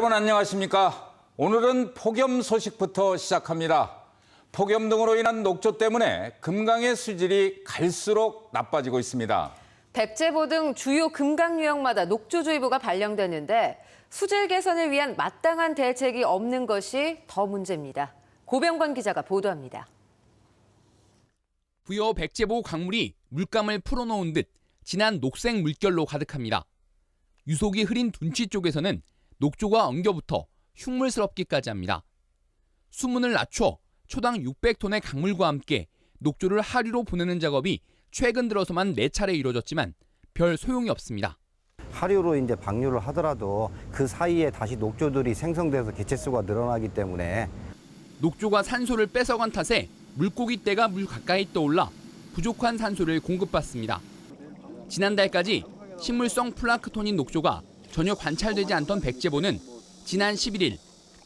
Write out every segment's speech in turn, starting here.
여러분 안녕하십니까? 오늘은 폭염 소식부터 시작합니다. 폭염 등으로 인한 녹조 때문에 금강의 수질이 갈수록 나빠지고 있습니다. 백제보 등 주요 금강 유역마다 녹조주의보가 발령됐는데 수질 개선을 위한 마땅한 대책이 없는 것이 더 문제입니다. 고병관 기자가 보도합니다. 부여 백제보 강물이 물감을 풀어놓은 듯 진한 녹색 물결로 가득합니다. 유속이 흐린 둔치 쪽에서는 녹조가 엉겨붙어 흉물스럽기까지 합니다. 수문을 낮춰 초당 600톤의 강물과 함께 녹조를 하류로 보내는 작업이 최근 들어서만 4차례 이루어졌지만 별 소용이 없습니다. 하류로 이제 방류를 하더라도 그 사이에 다시 녹조들이 생성돼서 개체수가 늘어나기 때문에 녹조가 산소를 뺏어간 탓에 물고기 떼가 물 가까이 떠올라 부족한 산소를 공급받습니다. 지난달까지 식물성 플라크톤인 녹조가 전혀 관찰되지 않던 백제보는 지난 11일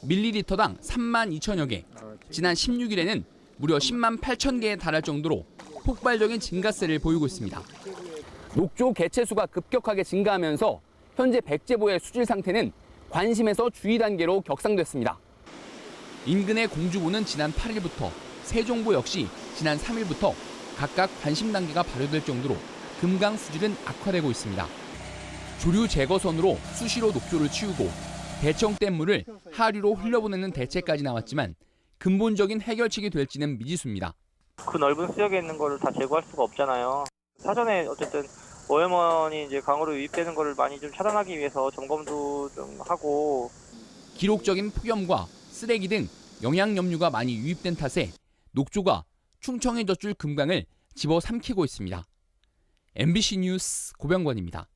밀리리터당 3만 2천여 개, 지난 16일에는 무려 10만 8천 개에 달할 정도로 폭발적인 증가세를 보이고 있습니다. 녹조 개체수가 급격하게 증가하면서 현재 백제보의 수질 상태는 관심에서 주의 단계로 격상됐습니다. 인근의 공주보는 지난 8일부터 세종보 역시 지난 3일부터 각각 관심 단계가 발효될 정도로 금강 수질은 악화되고 있습니다. 조류 제거선으로 수시로 녹조를 치우고 대청댐 물을 하류로 흘려보내는 대책까지 나왔지만 근본적인 해결책이 될지는 미지수입니다. 그 넓은 수역에 있는 거를 다 제거할 수가 없잖아요. 사전에 어쨌든 오염원이 이제 강으로 유입되는 거를 많이 좀 차단하기 위해서 점검도 좀 하고 기록적인 폭염과 쓰레기 등 영양 염류가 많이 유입된 탓에 녹조가 충청의 젖줄 금강을 집어삼키고 있습니다. MBC 뉴스 고병관입니다.